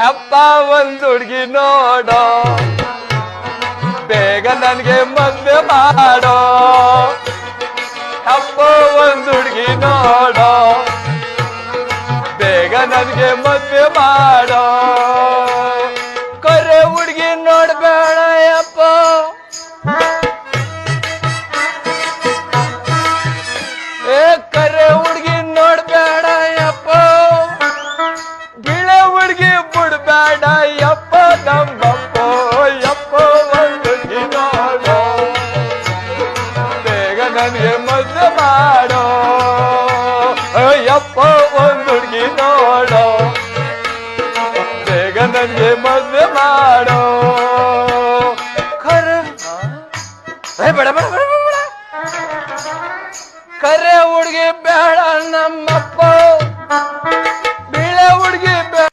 ಅಪ್ಪ ಒಂದು ಹುಡುಗಿ ನೋಡೋ. ಬೇಗ ನನಗೆ ಮದುವೆ ಮಾಡೋ. ಅಪ್ಪ ಒಂದು ಹುಡುಗಿ ನೋಡೋ. ಬೇಗ ನನಗೆ ಮದುವೆ ಮಾಡೋ. ಕೊರೆ ಹುಡುಗಿ ನೋಡ್ಬೇಡ. ಅಯ್ಯಪ್ಪ, ಒಂದು ಹುಡುಗಿ ನೋಡೋ ಬೇಗ ನನಗೆ ಮದುವೆ ಮಾಡೋ. ಖರ ಬೇಡ ಬೇಡ ಬೇಡ ಬೇಡ ಕರೆ ಹುಡುಗಿ ಬೇಡ ನಮ್ಮಪ್ಪ